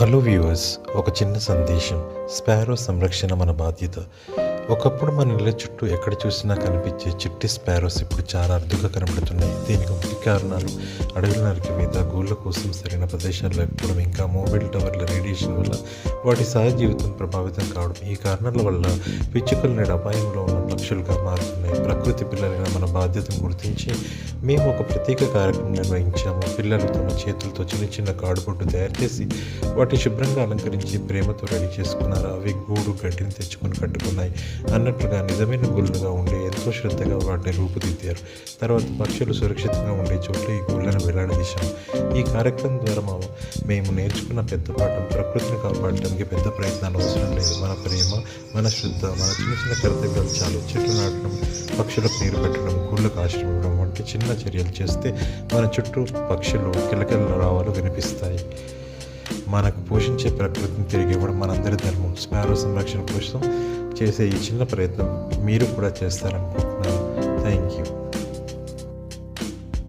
Hello viewers ఒక చిన్న సందేశం. స్పారో సంరక్షణ మన బాధ్యత. ఒకప్పుడు మన ఇళ్ళ చుట్టూ ఎక్కడ చూసినా కనిపించే చిట్టి స్పారోస్ ఇప్పుడు చాలా అరుదుగా కనబడుతున్నాయి. దీనికి ముఖ్య కారణాలు అడవుల నరికిమీద గూళ్ళ కోసం సరైన ప్రదేశాలు లేకపోవడం ఇంకా మొబైల్ టవర్ల రేడియేషన్ వల్ల వాటి సహజ జీవితం ప్రభావితం కావడం. ఈ కారణాల వల్ల పిచ్చుకలు నేడు అపాయంలో ఉన్న పక్షులుగా మారుతుంది. ప్రకృతి పిల్లలైన మన బాధ్యతను గుర్తించి మేము ఒక ప్రత్యేక కార్యక్రమం నిర్వహించాము. పిల్లలు తమ చేతులతో చిన్న చిన్న కాడుబొట్టు తయారు చేసి వాటిని శుభ్రంగా అలంకరించి ప్రేమతో రెడీ చేసుకున్నారు. అవి గూడు గడ్డిని తెచ్చుకొని కట్టుకున్నాయి. అన్నట్లుగా నిజమైన గుళ్ళుగా ఉండే ఎంతో శ్రద్ధగా వాటిని రూపుదిద్దారు. తర్వాత పక్షులు సురక్షితంగా ఉండే చోట్ల ఈ గుళ్ళను వేలాడదీశాం ఈ కార్యక్రమం ద్వారా మా మేము నేర్చుకున్న పెద్ద పాఠం ప్రకృతిని కాపాడటానికి పెద్ద ప్రయత్నాలు అవసరం లేదు. మన ప్రేమ మన శ్రద్ధ మన చిన్న చిన్న కర్తవ్యాలు చాలు. చెట్లు నాటడం పక్షులకు నీరు పెట్టడం గుళ్ళకు ఆశ్రయం వంటి చిన్న చర్యలు చేస్తే మన చుట్టూ పక్షులు కిలకిల రావాలు వినిపిస్తాయి. మనకు పోషించే ప్రకృతిని తిరిగి ఇవ్వడం మనందరి ధర్మం స్పారో సంరక్షణ కోసం చేసే ఈ చిన్న ప్రయత్నం మీరు కూడా చేస్తారనుకుంటున్నాను. Thank you